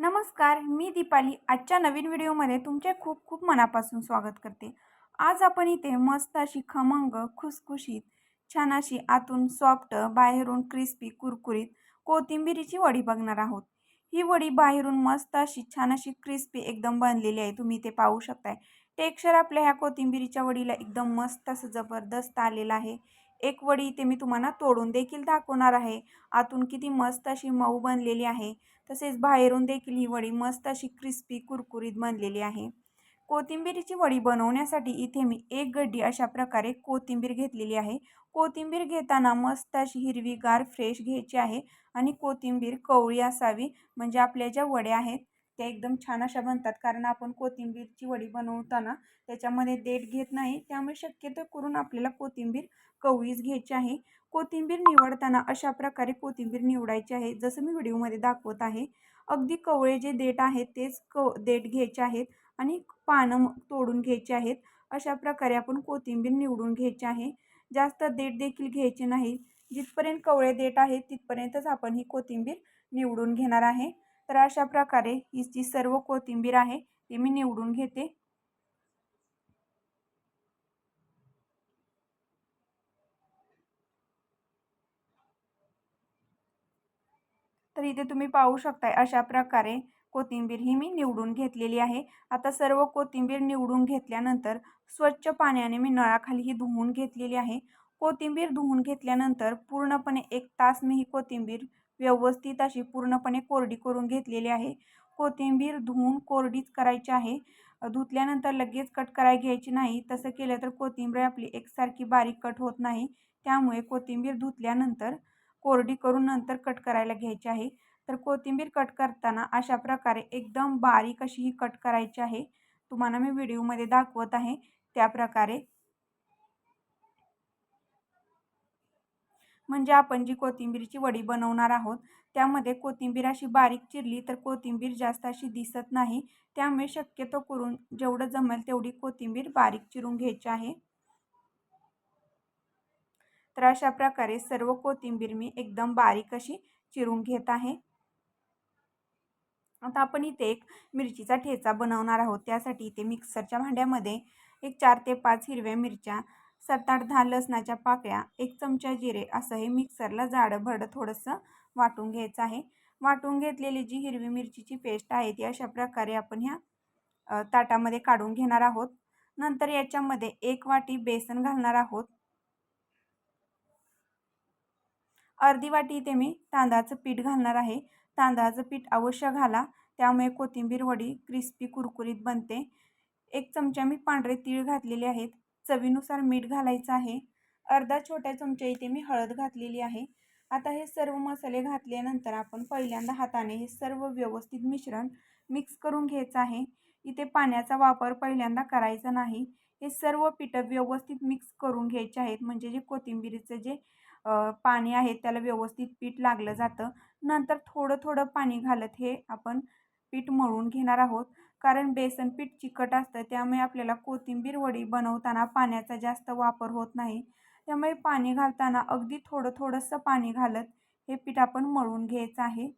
नमस्कार मी दीपाली. आजच्या नवीन व्हिडिओमध्ये तुमचे खूप खूप मनापासून स्वागत करते. आज आपण इथे मस्त अशी खमंग खुसखुशीत छान अशी आतून सॉफ्ट बाहेरून क्रिस्पी कुरकुरीत कोथिंबिरीची वडी बघणार आहोत. ही वडी बाहेरून मस्त अशी छान अशी क्रिस्पी एकदम बनलेली आहे. तुम्ही इथे पाहू शकताय. टेक्स्चर आपल्या ह्या कोथिंबिरीच्या वडीला एकदम मस्त असं जबरदस्त आलेलं आहे. एक वडी इथे मी तुम्हाला तोडून देखील दाखवणार आहे. आतून किती मस्त अशी मऊ बनलेली आहे. तसेच बाहेरून देखील ही वडी मस्त अशी क्रिस्पी कुरकुरीत बनलेली आहे. कोथिंबीरीची वडी बनवण्यासाठी इथे मी एक गड्डी अशा प्रकारे कोथिंबीर घेतलेली आहे. कोथिंबीर घेताना मस्त अशी हिरवीगार फ्रेश घ्यायची आहे आणि कोथिंबीर कवळी असावी म्हणजे आपल्या ज्या वड्या आहेत त्या एकदम छान अशा बनतात. कारण आपण कोथिंबीरची वडी बनवताना त्याच्यामध्ये देठ घेत नाही त्यामुळे शक्यतो करून आपल्याला कोथिंबीर कवळीच घ्यायची आहे. कोथिंबीर निवडताना अशा प्रकारे कोथिंबीर निवडायची आहे. जसं मी व्हिडिओमध्ये दाखवत आहे. अगदी कवळे जे देठ आहेत तेच क देठ घ्यायचे आहेत आणि पानं तोडून घ्यायचे आहेत. अशा प्रकारे आपण कोथिंबीर निवडून घ्यायची आहे. जास्त देठ देखील घ्यायचे नाही. जिथपर्यंत कवळे देठ आहेत तिथपर्यंतच आपण ही कोथिंबीर निवडून घेणार आहे. तर अशा प्रकारे ही जी सर्व कोथिंबीर आहे ती मी निवडून घेते. तर इथे तुम्ही पाहू शकताय अशा प्रकारे कोथिंबीर ही मी निवडून घेतलेली आहे. आता सर्व कोथिंबीर निवडून घेतल्यानंतर स्वच्छ पाण्याने मी नळाखाली ही धुवून घेतलेली आहे. कोथिंबीर धुवून घेतल्यानंतर पूर्णपणे एक तास मी ही कोथिंबीर व्यवस्थित अशी पूर्णपणे कोरडी करून घेतलेली आहे. कोथिंबीर धुवून कोरडीच करायची आहे. धुतल्यानंतर लगेच कट कराय घ्यायची नाही. तसं केलं तर कोथिंबीर आपली एकसारखी बारीक कट होत नाही. त्यामुळे कोथिंबीर धुतल्यानंतर कोरडी करून नंतर कट करायला घ्यायची आहे. तर कोथिंबीर कट करताना अशा प्रकारे एकदम बारीक अशी ही कट करायची आहे. तुम्हाला मी व्हिडिओमध्ये दाखवत आहे. त्या प्रकारे. म्हणजे आपण जी कोथिंबीरची वडी बनवणार आहोत त्यामध्ये कोथिंबीर अशी बारीक चिरली तर कोथिंबीर जास्त अशी दिसत नाही. त्यामुळे शक्यतो करून जेवढं जमेल तेवढी कोथिंबीर बारीक चिरून घ्यायची आहे. तर अशा प्रकारे सर्व कोथिंबीर मी एकदम बारीक अशी चिरून घेत आहे. आता आपण इथे एक मिरचीचा ठेचा बनवणार आहोत. त्यासाठी इथे मिक्सरच्या भांड्यामध्ये एक चार ते पाच हिरव्या मिरच्या सात आठ दहा लसणाच्या पाकळ्या एक चमचा जिरे असं हे मिक्सरला जाडं भरडं थोडंसं वाटून घ्यायचं आहे. वाटून घेतलेली जी हिरवी मिरचीची पेस्ट आहे ती अशा प्रकारे आपण ह्या ताटामध्ये काढून घेणार आहोत. नंतर याच्यामध्ये एक वाटी बेसन घालणार आहोत. अर्धी वाटी इथे मी तांदळाचं पीठ घालणार आहे. तांदळाचं पीठ अवश्य घाला. त्यामुळे कोथिंबीर वडी क्रिस्पी कुरकुरीत बनते. एक चमचा मी पांढरे तीळ घातलेले आहेत. चवीनुसार मीठ घालायचं आहे. अर्धा छोट्या चमचा इथे मी हळद घातलेली आहे. आता हे सर्व मसाले घातल्यानंतर आपण पहिल्यांदा हाताने हे सर्व व्यवस्थित मिश्रण मिक्स करून घ्यायचं आहे. इथे पाण्याचा वापर पहिल्यांदा करायचा नाही. हे सर्व पिठं व्यवस्थित मिक्स करून घ्यायचे आहेत. म्हणजे जे कोथिंबीरीचं जे पाणी आहे त्याला व्यवस्थित पीठ लागलं जातं. नंतर थोडं थोडं पाणी घालत हे आपण पीठ मळून घेणार आहोत. कारण बेसन पीठ चिकट असतं त्यामुळे आपल्याला कोथिंबीर वडी बनवताना पाण्याचा जास्त वापर होत नाही. त्यामुळे पाणी घालताना अगदी थोडं थोडंसं पाणी घालत हे पीठ आपण मळून घ्यायचं आहे.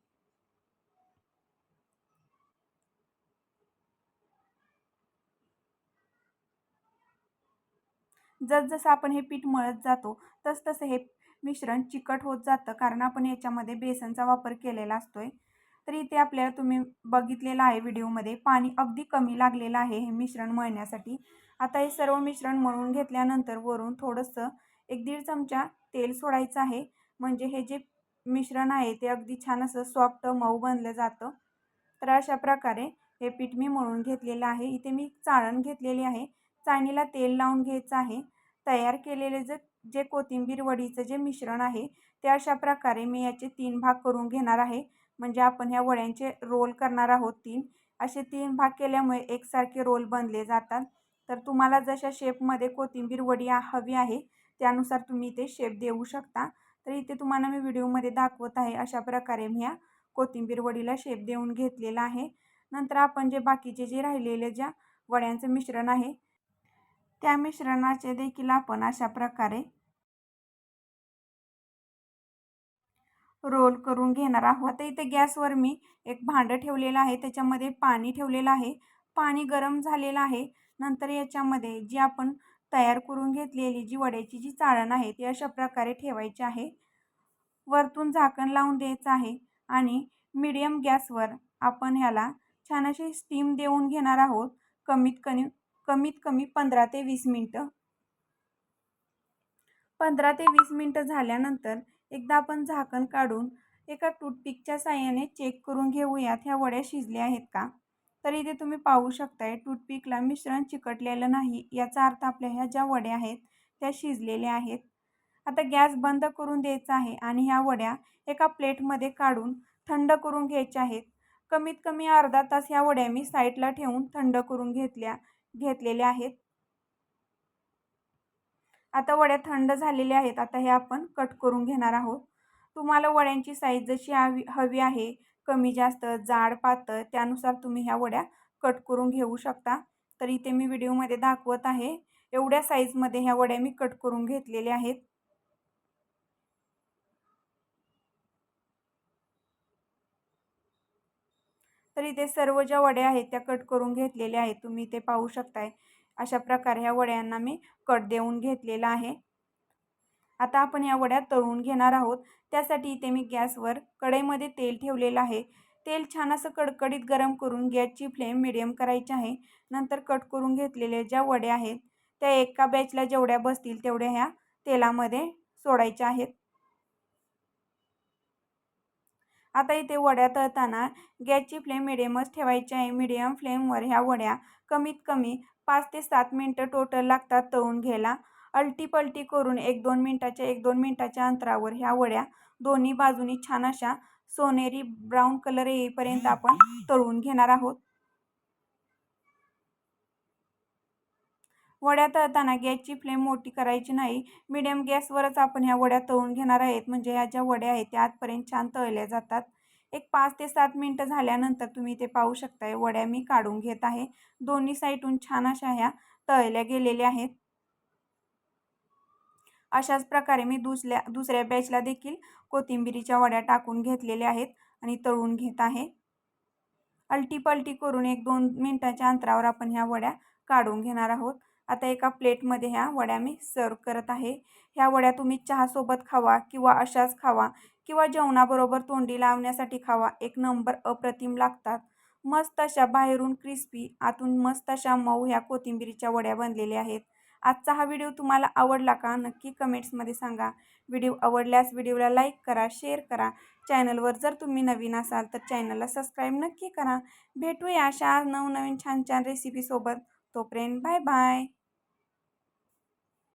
जसजसं आपण हे पीठ मळत जातो तसतसं हे मिश्रण चिकट होत जातं. कारण आपण याच्यामध्ये बेसनचा वापर केलेला असतो आहे तर इथे आपल्याला तुम्ही बघितलेलं आहे व्हिडिओमध्ये पाणी अगदी कमी लागलेलं आहे हे मिश्रण मळण्यासाठी. आता हे सर्व मिश्रण मळून घेतल्यानंतर वरून थोडंसं एक दीड चमचा तेल सोडायचं आहे. म्हणजे हे जे मिश्रण आहे ते अगदी छान असं सॉफ्ट मऊ बनलं जातं. तर अशा प्रकारे हे पीठ मी मळून घेतलेलं आहे. इथे मी चाळण घेतलेली आहे. चाळणीला तेल लावून घ्यायचं आहे. तयार केलेले जे जे कोथिंबीर वडीचं जे मिश्रण आहे ते अशा प्रकारे मी याचे तीन भाग करून घेणार आहे. म्हणजे आपण ह्या वड्यांचे रोल करणार आहोत तीन. असे तीन भाग केल्यामुळे एकसारखे रोल बनले जातात. तर तुम्हाला जशा शेपमध्ये कोथिंबीर वडी हवी आहे त्यानुसार तुम्ही ते शेप देऊ शकता. तर इथे तुम्हाला मी व्हिडिओमध्ये दाखवत आहे अशा प्रकारे मी ह्या कोथिंबीर वडीला शेप देऊन घेतलेला आहे. नंतर आपण जे बाकीचे जे राहिलेले ज्या वड्यांचं मिश्रण आहे त्या मिश्रणाचे देखील आपण अशा प्रकारे रोल करून घेणार आहोत. आता इथे गॅसवर मी एक भांडं ठेवलेलं आहे. त्याच्यामध्ये पाणी ठेवलेलं आहे. पाणी गरम झालेलं आहे. नंतर याच्यामध्ये जी आपण तयार करून घेतलेली जी वड्याची जी चाळण आहे ती अशा प्रकारे ठेवायची आहे. वरतून झाकण लावून द्यायचं आहे आणि मिडियम गॅसवर आपण ह्याला छान अशी स्टीम देऊन घेणार आहोत. कमीत कमी कमीत कमी पंधरा ते वीस मिनटं. पंधरा ते वीस मिनटं झाल्यानंतर एकदा आपण झाकण काढून एका टूथपिकच्या साह्याने चेक करून घेऊयात ह्या वड्या शिजल्या आहेत का? तर इथे तुम्ही पाहू शकताय टूथपिकला मिश्रण चिकटलेलं नाही याचा अर्थ आपल्या ह्या ज्या वड्या आहेत त्या शिजलेल्या आहेत. आता गॅस बंद करून द्यायचा आहे आणि ह्या वड्या एका प्लेटमध्ये काढून थंड करून घ्यायच्या आहेत. कमीत कमी अर्धा तास ह्या वड्या मी साईडला ठेवून थंड करून घेतल्या. घेतलेले आहेत. आता वड्या थंड झालेल्या आहेत. आता हे आपण कट करून घेणार आहोत. तुम्हाला वड्यांची साईज जशी हवी हवी आहे कमी जास्त जाड पातळ त्यानुसार तुम्ही ह्या वड्या कट करून घेऊ शकता. तर इथे मी व्हिडिओमध्ये दाखवत आहे. एवढ्या साईजमध्ये ह्या वड्या मी कट करून घेतलेल्या आहेत. तर इथे सर्व ज्या वड्या आहेत त्या कट करून घेतलेल्या आहेत तुम्ही ते पाहू शकताय. अशा प्रकारे ह्या वड्यांना मी कट देऊन घेतलेला आहे. आता आपण या वड्या तळून घेणार आहोत. त्यासाठी इथे मी गॅसवर कढईमध्ये तेल ठेवलेलं आहे. तेल छान असं कडकडीत गरम करून गॅसची फ्लेम मिडियम करायची आहे. नंतर कट करून घेतलेल्या ज्या वड्या आहेत त्या एका बॅचला जेवढ्या बसतील तेवढ्या ह्या तेलामध्ये सोडायच्या आहेत. आता इथे वड्या तळताना गॅसची फ्लेम मिडियमच ठेवायची आहे. मिडियम फ्लेमवर ह्या वड्या कमीत कमी पाच ते सात मिनटं टोटल लागतात तळून घ्यायला. अलटी पलटी करून एक दोन मिनटाच्या एक दोन मिनटाच्या अंतरावर ह्या वड्या दोन्ही बाजूनी छान अशा सोनेरी ब्राऊन कलर येईपर्यंत आपण तळून घेणार आहोत. वड्या तळताना गॅसची फ्लेम मोठी करायची नाही. मिडियम गॅसवरच आपण ह्या वड्या तळून घेणार आहेत. म्हणजे ह्या ज्या वड्या आहेत त्या आतपर्यंत छान तळल्या जातात. एक पाच ते सात मिनटं झाल्यानंतर तुम्ही ते पाहू शकताय वड्या मी काढून घेत आहे. दोन्ही साईडून छान अशा ह्या तळल्या गेलेल्या आहेत. अशाच प्रकारे मी दुसऱ्या दुसऱ्या बॅचला देखील कोथिंबिरीच्या वड्या टाकून घेतलेल्या आहेत आणि तळून घेत आहे. अल्टी पलटी करून एक दोन मिनटाच्या अंतरावर आपण ह्या वड्या काढून घेणार आहोत. आता एका प्लेटमध्ये ह्या वड्या मी सर्व करत आहे. ह्या वड्या तुम्ही चहासोबत खावा किंवा अशाच खावा किंवा जेवणाबरोबर तोंडी लावण्यासाठी खावा. एक नंबर अप्रतिम लागतात. मस्त अशा बाहेरून क्रिस्पी आतून मस्त अशा मऊ ह्या कोथिंबिरीच्या वड्या बनलेल्या आहेत. आजचा हा व्हिडिओ तुम्हाला आवडला का नक्की कमेंट्समध्ये सांगा. व्हिडिओ आवडल्यास व्हिडिओला लाईक करा शेअर करा. चॅनलवर जर तुम्ही नवीन असाल तर चॅनलला सबस्क्राईब नक्की करा. भेटूया अशा नवनवीन छान छान रेसिपीसोबत तोपर्यंत बाय बाय